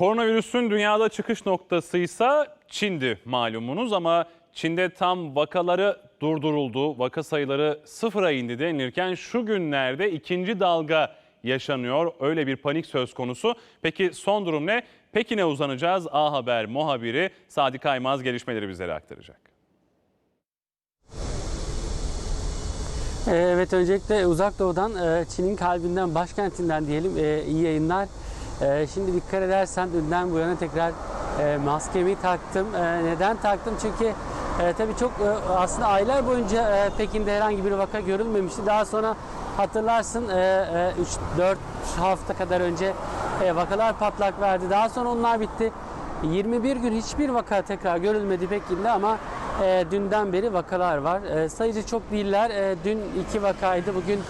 Koronavirüsün dünyada çıkış noktasıysa Çin'di malumunuz ama Çin'de tam vakaları durduruldu. Vaka sayıları sıfıra indi denilirken şu günlerde ikinci dalga yaşanıyor. Öyle bir panik söz konusu. Peki son durum ne? Pekin'e uzanacağız. A Haber muhabiri Sadi Kaymaz gelişmeleri bizlere aktaracak. Evet öncelikle uzak doğudan e, Çin'in kalbinden başkentinden diyelim e, iyi yayınlar. E, Şimdi dikkat edersen dünden bu yana tekrar e, maskemi taktım. E, Neden taktım? Çünkü e, tabii çok e, aslında aylar boyunca e, Pekin'de herhangi bir vaka görülmemişti. Daha sonra hatırlarsın 3-4 hafta kadar önce vakalar patlak verdi. Daha sonra onlar bitti. 21 gün hiçbir vaka tekrar görülmedi Pekin'de ama dünden beri vakalar var. E, sayıcı çok değiller. Dün iki vakaydı, bugün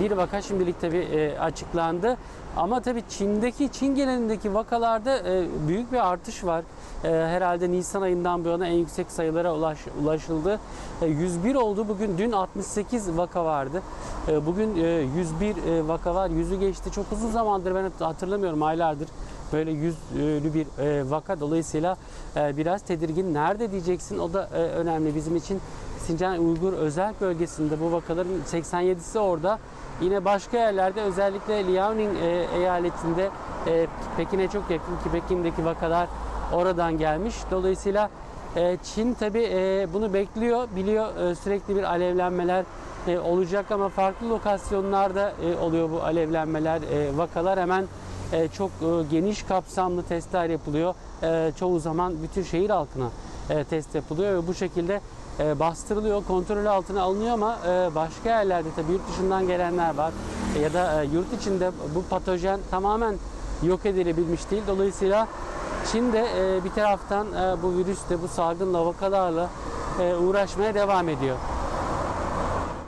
bir vaka şimdilik tabii e, açıklandı. Ama tabii Çin'deki, Çin genelindeki vakalarda e, büyük bir artış var. E, herhalde Nisan ayından bu yana en yüksek sayılara ulaş, ulaşıldı. E, 101 oldu bugün, dün 68 vaka vardı. Bugün e, 101 e, vaka var, yüzü geçti. Çok uzun zamandır ben hatırlamıyorum, aylardır böyle yüzlü bir vaka dolayısıyla biraz tedirgin. Nerede diyeceksin o da önemli bizim için. Sincan Uygur özel bölgesinde bu vakaların 87'si orada. Yine başka yerlerde özellikle Liaoning e, eyaletinde e, Pekin'e çok yakın ki Pekin'deki vakalar oradan gelmiş. Dolayısıyla e, Çin tabi bunu bekliyor, biliyor e, sürekli bir alevlenmeler e, olacak ama farklı lokasyonlarda e, oluyor bu alevlenmeler, e, vakalar hemen e, çok e, geniş kapsamlı testler yapılıyor. E, çoğu zaman bütün şehir halkına test yapılıyor ve bu şekilde bastırılıyor, kontrol altına alınıyor ama başka yerlerde tabii yurt dışından gelenler var ya da yurt içinde bu patojen tamamen yok edilebilmiş değil. Dolayısıyla Çin de bir taraftan bu virüsle, bu salgınla, vakalarla e, uğraşmaya devam ediyor.